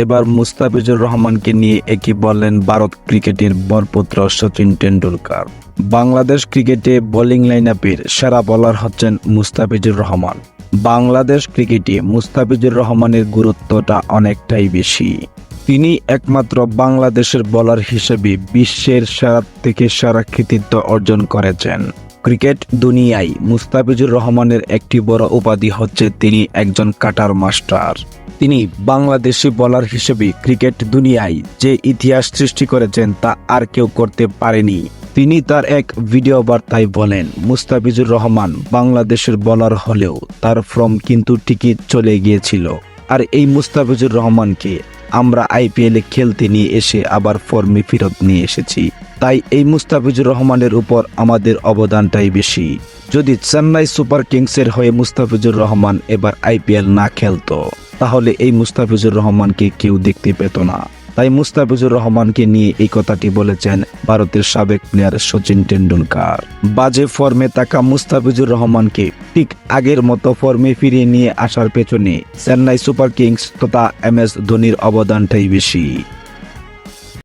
এবার মুস্তাফিজুর রহমানকে নিয়ে একই বললেন ভারত ক্রিকেটের বরপুত্র সচিন টেন্ডুলকার বাংলাদেশ ক্রিকেটে বোলিং লাইন আপের সেরা বোলার হচ্ছেন মুস্তাফিজুর রহমান। বাংলাদেশ ক্রিকেটে মুস্তাফিজুর রহমানের গুরুত্বটা অনেকটাই বেশি। তিনি একমাত্র বাংলাদেশের বোলার হিসেবে বিশ্বের সেরা থেকে সেরা কৃতিত্ব অর্জন করেছেন। ক্রিকেট দুনিয়ায় মুস্তাফিজুর রহমানের একটি বড় উপাধি হচ্ছে তিনি একজন কাটার মাস্টার। তিনি বাংলাদেশি বলার হিসেবে ক্রিকেট দুনিয়ায় যে ইতিহাস সৃষ্টি করেছেন তা আর কেউ করতে পারেনি। তিনি তার এক ভিডিও বার্তায় বলেন, মুস্তাফিজুর রহমান বাংলাদেশের বোলার হলেও তার ফর্ম কিন্তু ঠিকই চলে গিয়েছিল। আর এই মুস্তাফিজুর রহমানকে আমরা আইপিএলে খেলতে নিয়ে এসে আবার ফর্মে ফেরত নিয়ে এসেছি। তাই এই মুস্তাফিজুর রহমানের উপর আমাদের অবদানটাই বেশি। যদি চেন্নাই সুপার কিংসের হয়ে মুস্তাফিজুর রহমান এবার আইপিএল না খেলতো, তাহলে এই মুস্তাফিজুর রহমানকে কেউ দেখতে পেত না। তাই মুস্তাফিজুর রহমানকে নিয়ে এই কথাটি বলেছেন ভারতের সাবেক প্লেয়ার সচিন টেন্ডুলকার বাজে ফর্মে থাকা মুস্তাফিজুর রহমানকে ঠিক আগের মতো ফর্মে ফিরিয়ে নিয়ে আসার পেছনে চেন্নাই সুপার কিংস তথা এম এস ধোনির অবদানটাই বেশি।